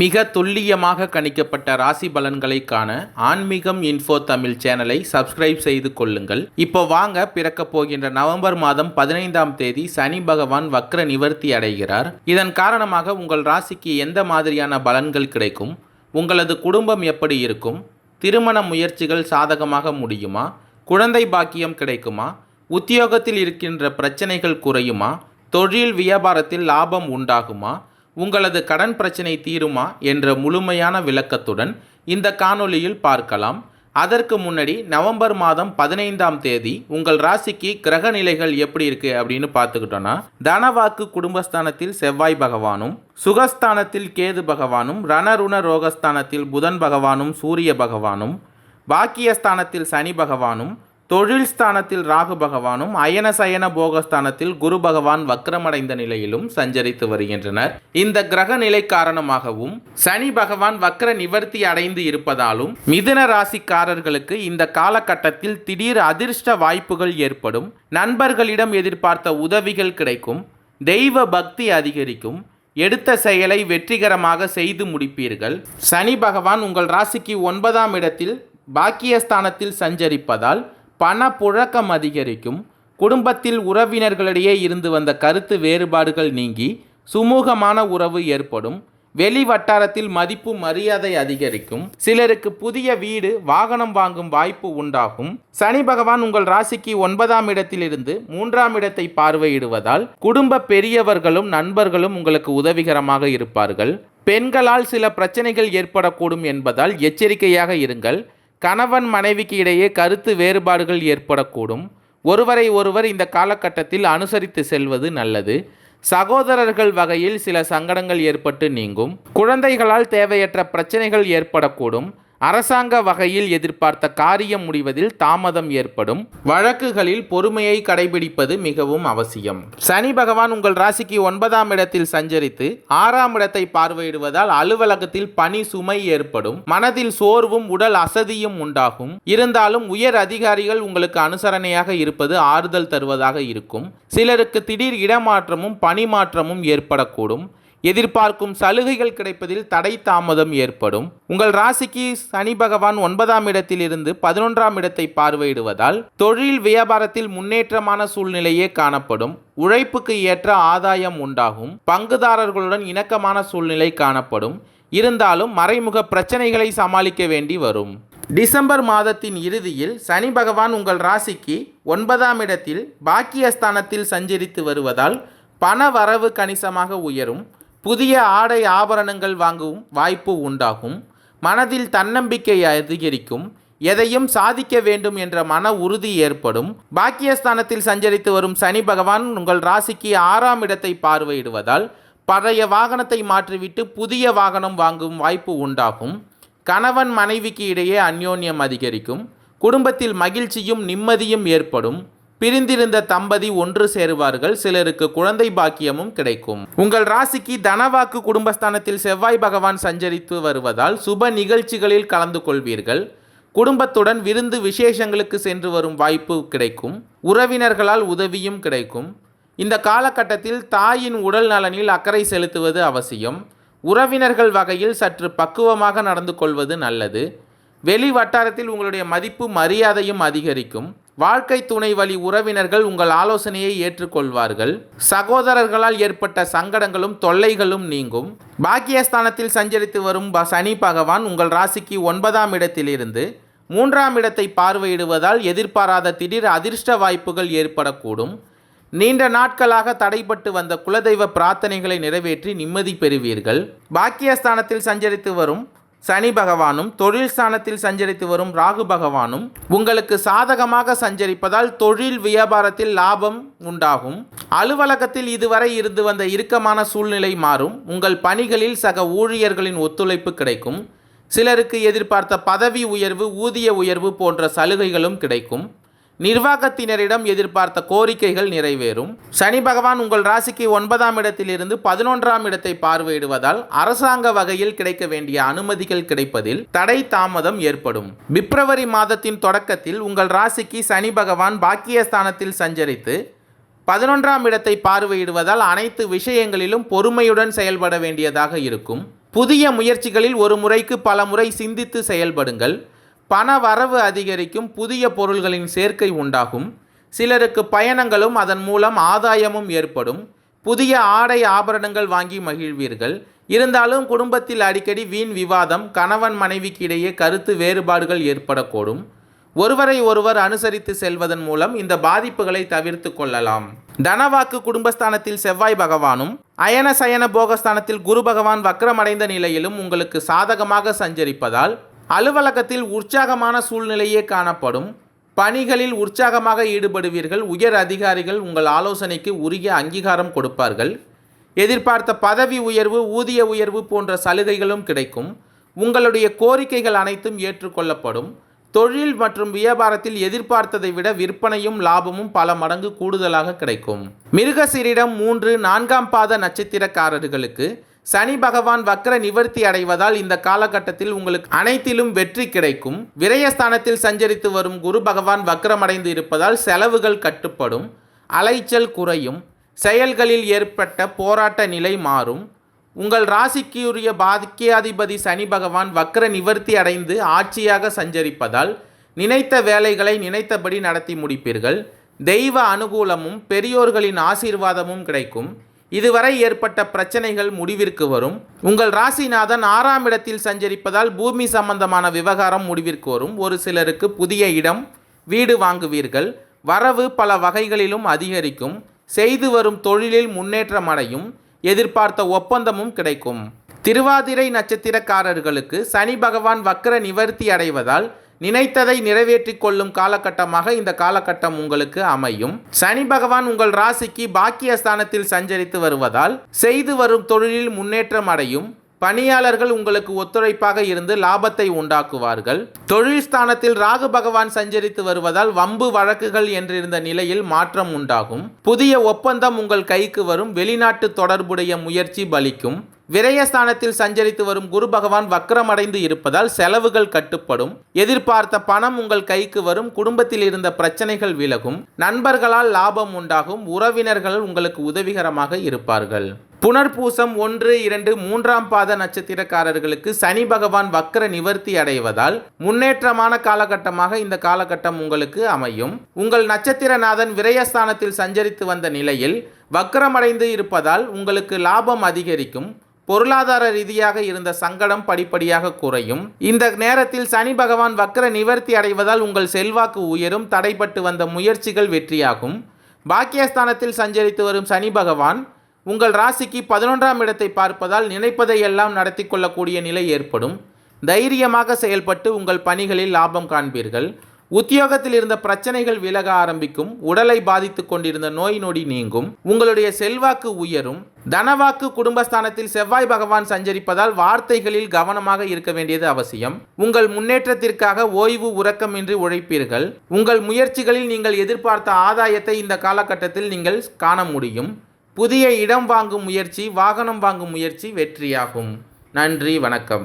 மிக துல்லியமாக கணிக்கப்பட்ட ராசி பலன்களை காண ஆன்மீகம் இன்ஃபோ தமிழ் சேனலை சப்ஸ்கிரைப் செய்து கொள்ளுங்கள். இப்போ வாங்க பிறக்கப் போகின்ற நவம்பர் மாதம் பதினைந்தாம் தேதி சனி பகவான் வக்ர நிவர்த்தி அடைகிறார். இதன் காரணமாக உங்கள் ராசிக்கு எந்த மாதிரியான பலன்கள் கிடைக்கும்? உங்களது குடும்பம் எப்படி இருக்கும்? திருமண முயற்சிகள் சாதகமாக முடியுமா? குழந்தை பாக்கியம் கிடைக்குமா? உத்தியோகத்தில் இருக்கின்ற பிரச்சனைகள் குறையுமா? தொழில் வியாபாரத்தில் லாபம் உண்டாகுமா? உங்களது கடன் பிரச்சனை தீருமா என்ற முழுமையான விளக்கத்துடன் இந்த காணொளியில் பார்க்கலாம். அதற்கு முன்னாடி நவம்பர் மாதம் பதினைந்தாம் தேதி உங்கள் ராசிக்கு கிரக நிலைகள் எப்படி இருக்கு அப்படின்னு பார்த்துக்கிட்டோன்னா தனவாக்கு குடும்பஸ்தானத்தில் செவ்வாய் பகவானும் சுகஸ்தானத்தில் கேது பகவானும் ரணருண ரோகஸ்தானத்தில் புதன் பகவானும் சூரிய பகவானும் பாக்கியஸ்தானத்தில் சனி பகவானும் தொழில் ஸ்தானத்தில் ராகு பகவானும் அயன சயன போகஸ்தானத்தில் குரு பகவான் வக்ரமடைந்த நிலையிலும் சஞ்சரித்து வருகின்றனர். இந்த கிரக நிலை காரணமாகவும் சனி பகவான் வக்ர நிவர்த்தி அடைந்து இருப்பதாலும் மிதுன ராசிக்காரர்களுக்கு இந்த காலகட்டத்தில் திடீர் அதிர்ஷ்ட வாய்ப்புகள் ஏற்படும். நண்பர்களிடம் எதிர்பார்த்த உதவிகள் கிடைக்கும். தெய்வ பக்தி அதிகரிக்கும். எடுத்த செயலை வெற்றிகரமாக செய்து முடிப்பீர்கள். சனி பகவான் உங்கள் ராசிக்கு ஒன்பதாம் இடத்தில் பாக்கியஸ்தானத்தில் சஞ்சரிப்பதால் பண புழக்கம் அதிகரிக்கும். குடும்பத்தில் உறவினர்களிடையே இருந்து வந்த கருத்து வேறுபாடுகள் நீங்கி சுமூகமான உறவு ஏற்படும். வெளி வட்டாரத்தில் மதிப்பு மரியாதை அதிகரிக்கும். சிலருக்கு புதிய வீடு வாகனம் வாங்கும் வாய்ப்பு உண்டாகும். சனி பகவான் உங்கள் ராசிக்கு ஒன்பதாம் இடத்திலிருந்து மூன்றாம் இடத்தை பார்வையிடுவதால் குடும்ப பெரியவர்களும் நண்பர்களும் உங்களுக்கு உதவிகரமாக இருப்பார்கள். பெண்களால் சில பிரச்சனைகள் ஏற்படக்கூடும் என்பதால் எச்சரிக்கையாக இருங்கள். கணவன் மனைவிக்கு இடையே கருத்து வேறுபாடுகள் ஏற்படக்கூடும். ஒருவரை ஒருவர் இந்த காலகட்டத்தில் அனுசரித்து செல்வது நல்லது. சகோதரர்கள் வகையில் சில சங்கடங்கள் ஏற்பட்டு நீங்கும். குழந்தைகளால் தேவையற்ற பிரச்சனைகள் ஏற்படக்கூடும். அரசாங்க வகையில் எதிர்பார்த்த காரியம் முடிவதில் தாமதம் ஏற்படும். வழக்குகளில் பொறுமையை கடைபிடிப்பது மிகவும் அவசியம். சனி பகவான் உங்கள் ராசிக்கு ஒன்பதாம் இடத்தில் சஞ்சரித்து ஆறாம் இடத்தை பார்வையிடுவதால் அலுவலகத்தில் பணி சுமை ஏற்படும். மனதில் சோர்வும் உடல் அசதியும் உண்டாகும். இருந்தாலும் உயர் அதிகாரிகள் உங்களுக்கு அனுசரணையாக இருப்பது ஆறுதல் தருவதாக இருக்கும். சிலருக்கு திடீர் இடமாற்றமும் பணிமாற்றமும் ஏற்படக்கூடும். எதிர்பார்க்கும் சலுகைகள் கிடைப்பதில் தடை தாமதம் ஏற்படும். உங்கள் ராசிக்கு சனி பகவான் ஒன்பதாம் இடத்திலிருந்து பதினொன்றாம் இடத்தை பார்வையிடுவதால் தொழில் வியாபாரத்தில் முன்னேற்றமான சூழ்நிலையே காணப்படும். உழைப்புக்கு ஏற்ற ஆதாயம் உண்டாகும். பங்குதாரர்களுடன் இணக்கமான சூழ்நிலை காணப்படும். இருந்தாலும் மறைமுக பிரச்சனைகளை சமாளிக்க வேண்டி வரும். டிசம்பர் மாதத்தின் இறுதியில் சனி பகவான் உங்கள் ராசிக்கு ஒன்பதாம் இடத்தில் பாக்கியஸ்தானத்தில் சஞ்சரித்து வருவதால் பண வரவு கணிசமாக உயரும். புதிய ஆடை ஆபரணங்கள் வாங்கவும் வாய்ப்பு உண்டாகும். மனதில் தன்னம்பிக்கை அதிகரிக்கும். எதையும் சாதிக்க வேண்டும் என்ற மன உறுதி ஏற்படும். பாக்கியஸ்தானத்தில் சஞ்சரித்து வரும் சனி பகவான் உங்கள் ராசிக்கு ஆறாம் இடத்தை பார்வையிடுவதால் பழைய வாகனத்தை மாற்றிவிட்டு புதிய வாகனம் வாங்கும் வாய்ப்பு உண்டாகும். கணவன் மனைவிக்கு இடையே அந்யோன்யம் அதிகரிக்கும். குடும்பத்தில் மகிழ்ச்சியும் நிம்மதியும் ஏற்படும். பிரிந்திருந்த தம்பதி ஒன்று சேருவார்கள் சிலருக்கு குழந்தை பாக்கியமும் கிடைக்கும். உங்கள் ராசிக்கு தனவாக்கு குடும்பஸ்தானத்தில் செவ்வாய் பகவான் சஞ்சரித்து வருவதால் சுப நிகழ்ச்சிகளில் கலந்து கொள்வீர்கள். குடும்பத்துடன் விருந்து விசேஷங்களுக்கு சென்று வரும் வாய்ப்பு கிடைக்கும். உறவினர்களால் உதவியும் கிடைக்கும். இந்த காலகட்டத்தில் தாயின் உடல் நலனில் அக்கறை செலுத்துவது அவசியம். உறவினர்கள் வகையில் சற்று பக்குவமாக நடந்து கொள்வது நல்லது. வெளி வட்டாரத்தில் உங்களுடைய மதிப்பு மரியாதையும் அதிகரிக்கும். வாழ்க்கை துணை வழி உறவினர்கள் உங்கள் ஆலோசனையை ஏற்றுக்கொள்வார்கள். சகோதரர்களால் ஏற்பட்ட சங்கடங்களும் தொல்லைகளும் நீங்கும். பாக்கியஸ்தானத்தில் சஞ்சரித்து வரும் ப- சனி பகவான் உங்கள் ராசிக்கு ஒன்பதாம் இடத்திலிருந்து மூன்றாம் இடத்தை பார்வையிடுவதால் எதிர்பாராத திடீர் அதிர்ஷ்ட வாய்ப்புகள் ஏற்படக்கூடும். நீண்ட நாட்களாக தடைப்பட்டு வந்த குலதெய்வ பிரார்த்தனைகளை நிறைவேற்றி நிம்மதி பெறுவீர்கள். பாக்கியஸ்தானத்தில் சஞ்சரித்து வரும் சனி பகவானும் தொழில் ஸ்தானத்தில் சஞ்சரித்து வரும் ராகு பகவானும் உங்களுக்கு சாதகமாக சஞ்சரிப்பதால் தொழில் வியாபாரத்தில் லாபம் உண்டாகும். அலுவலகத்தில் இதுவரை இருந்து வந்த இறுக்கமான சூழ்நிலை மாறும். உங்கள் பணிகளில் சக ஊழியர்களின் ஒத்துழைப்பு கிடைக்கும். சிலருக்கு எதிர்பார்த்த பதவி உயர்வு ஊதிய உயர்வு போன்ற சலுகைகளும் கிடைக்கும். நிர்வாகத்தினரிடம் எதிர்பார்த்த கோரிக்கைகள் நிறைவேறும். சனி பகவான் உங்கள் ராசிக்கு ஒன்பதாம் இடத்திலிருந்து பதினொன்றாம் இடத்தை பார்வையிடுவதால் அரசாங்க வகையில் கிடைக்க வேண்டிய அனுமதிகள் கிடைப்பதில் தடை தாமதம் ஏற்படும். பிப்ரவரி மாதத்தின் தொடக்கத்தில் உங்கள் ராசிக்கு சனி பகவான் பாக்கியஸ்தானத்தில் சஞ்சரித்து பதினொன்றாம் இடத்தை பார்வையிடுவதால் அனைத்து விஷயங்களிலும் பொறுமையுடன் செயல்பட வேண்டியதாக இருக்கும். புதிய முயற்சிகளில் ஒரு முறைக்கு பல முறை சிந்தித்து செயல்படுங்கள். பண வரவு அதிகரிக்கும் புதிய பொருள்களின் சேர்க்கை உண்டாகும். சிலருக்கு பயணங்களும் அதன் மூலம் ஆதாயமும் ஏற்படும். புதிய ஆடை ஆபரணங்கள் வாங்கி மகிழ்வீர்கள். இருந்தாலும் குடும்பத்தில் அடிக்கடி வீண் விவாதம் கணவன் மனைவிக்கு இடையே கருத்து வேறுபாடுகள் ஏற்படக்கூடும். ஒருவரை ஒருவர் அனுசரித்து செல்வதன் மூலம் இந்த பாதிப்புகளை தவிர்த்து கொள்ளலாம். தனவாக்கு குடும்பஸ்தானத்தில் செவ்வாய் பகவானும் அயன சயன போகஸ்தானத்தில் குரு பகவான் வக்ரமடைந்த நிலையிலும் உங்களுக்கு சாதகமாக சஞ்சரிப்பதால் அலுவலகத்தில் உற்சாகமான சூழ்நிலையே காணப்படும். பணிகளில் உற்சாகமாக ஈடுபடுவீர்கள். உயர் அதிகாரிகள் உங்கள் ஆலோசனைக்கு உரிய அங்கீகாரம் கொடுப்பார்கள். எதிர்பார்த்த பதவி உயர்வு ஊதிய உயர்வு போன்ற சலுகைகளும் கிடைக்கும். உங்களுடைய கோரிக்கைகள் அனைத்தும் ஏற்றுக்கொள்ளப்படும். தொழில் மற்றும் வியாபாரத்தில் எதிர்பார்த்ததை விட விற்பனையும் லாபமும் பல மடங்கு கூடுதலாக கிடைக்கும். மிருகசீரிடம் மூன்று நான்காம் பாத நட்சத்திரக்காரர்களுக்கு சனி பகவான் வக்ர நிவர்த்தி அடைவதால் இந்த காலகட்டத்தில் உங்களுக்கு அனைத்திலும் வெற்றி கிடைக்கும். விரயஸ்தானத்தில் சஞ்சரித்து வரும் குரு பகவான் வக்கரமடைந்து இருப்பதால் செலவுகள் கட்டுப்படும். அலைச்சல் குறையும். செயல்களில் ஏற்பட்ட போராட்ட நிலை மாறும். உங்கள் ராசிக்குரிய பாக்கியாதிபதி சனி பகவான் வக்ர நிவர்த்தி அடைந்து ஆட்சியாக சஞ்சரிப்பதால் நினைத்த வேலைகளை நினைத்தபடி நடத்தி முடிப்பீர்கள். தெய்வ அனுகூலமும் பெரியோர்களின் ஆசீர்வாதமும் கிடைக்கும். இதுவரை ஏற்பட்ட பிரச்சனைகள் முடிவிற்கு வரும். உங்கள் ராசிநாதன் ஆறாம் இடத்தில் சஞ்சரிப்பதால் பூமி சம்பந்தமான விவகாரம் முடிவிற்கு வரும். ஒரு சிலருக்கு புதிய இடம் வீடு வாங்குவீர்கள். வரவு பல வகைகளிலும் அதிகரிக்கும். செய்து வரும் தொழிலில் முன்னேற்றம் அடையும். எதிர்பார்த்த ஒப்பந்தமும் கிடைக்கும். திருவாதிரை நட்சத்திரக்காரர்களுக்கு சனி பகவான் வக்ர நிவர்த்தி அடைவதால் நினைத்ததை நிறைவேற்றி கொள்ளும் காலகட்டமாக இந்த காலகட்டம் உங்களுக்கு அமையும். சனி பகவான் உங்கள் ராசிக்கு பாக்கியஸ்தானத்தில் சஞ்சரித்து வருவதால் செய்து வரும் தொழிலில் முன்னேற்றம் அடையும். பணியாளர்கள் உங்களுக்கு ஒத்துழைப்பாக இருந்து லாபத்தை உண்டாக்குவார்கள். தொழில் ஸ்தானத்தில் ராகு பகவான் சஞ்சரித்து வருவதால் வம்பு வழக்குகள் என்றிருந்த நிலையில் மாற்றம் உண்டாகும். புதிய ஒப்பந்தம் உங்கள் கைக்கு வரும். வெளிநாட்டு தொடர்புடைய முயற்சி பலிக்கும். விரயஸ்தானத்தில் சஞ்சரித்து வரும் குரு பகவான் வக்கரமடைந்து இருப்பதால் செலவுகள் கட்டுப்படும். எதிர்பார்த்த பணம் உங்கள் கைக்கு வரும். குடும்பத்தில் இருந்த பிரச்சனைகள் விலகும். நண்பர்களால் லாபம் உண்டாகும். உறவினர்கள் உங்களுக்கு உதவிகரமாக இருப்பார்கள். புனர்பூசம் ஒன்று இரண்டு மூன்றாம் பாத நட்சத்திரக்காரர்களுக்கு சனி பகவான் வக்கர நிவர்த்தி அடைவதால் முன்னேற்றமான காலகட்டமாக இந்த காலகட்டம் உங்களுக்கு அமையும். உங்கள் நட்சத்திரநாதன் விரயஸ்தானத்தில் சஞ்சரித்து வந்த நிலையில் வக்கரமடைந்து இருப்பதால் உங்களுக்கு லாபம் அதிகரிக்கும். பொருளாதார ரீதியாக இருந்த சங்கடம் படிப்படியாக குறையும். இந்த நேரத்தில் சனி பகவான் வக்கர நிவர்த்தி அடைவதால் உங்கள் செல்வாக்கு உயரும் தடைப்பட்டு வந்த முயற்சிகள் வெற்றியாகும். பாக்கியஸ்தானத்தில் சஞ்சரித்து வரும் சனி பகவான் உங்கள் ராசிக்கு பதினொன்றாம் இடத்தை பார்ப்பதால் நினைப்பதை எல்லாம் நடத்தி கொள்ளக்கூடிய நிலை ஏற்படும். தைரியமாக செயல்பட்டு உங்கள் பணிகளில் லாபம் காண்பீர்கள். உத்தியோகத்தில் இருந்த பிரச்சனைகள் விலக ஆரம்பிக்கும் உடலை பாதித்து கொண்டிருந்த நோய் நொடி நீங்கும் உங்களுடைய செல்வாக்கு உயரும் தனவாக்கு குடும்பஸ்தானத்தில் செவ்வாய் பகவான் சஞ்சரிப்பதால் வார்த்தைகளில் கவனமாக இருக்க வேண்டியது அவசியம். உங்கள் முன்னேற்றத்திற்காக ஓய்வு உறக்கமின்றி உழைப்பீர்கள். உங்கள் முயற்சிகளில் நீங்கள் எதிர்பார்த்த ஆதாயத்தை இந்த காலகட்டத்தில் நீங்கள் காண முடியும். புதிய இடம் வாங்கும் முயற்சி வாகனம் வாங்கும் முயற்சி வெற்றியாகும். நன்றி வணக்கம்.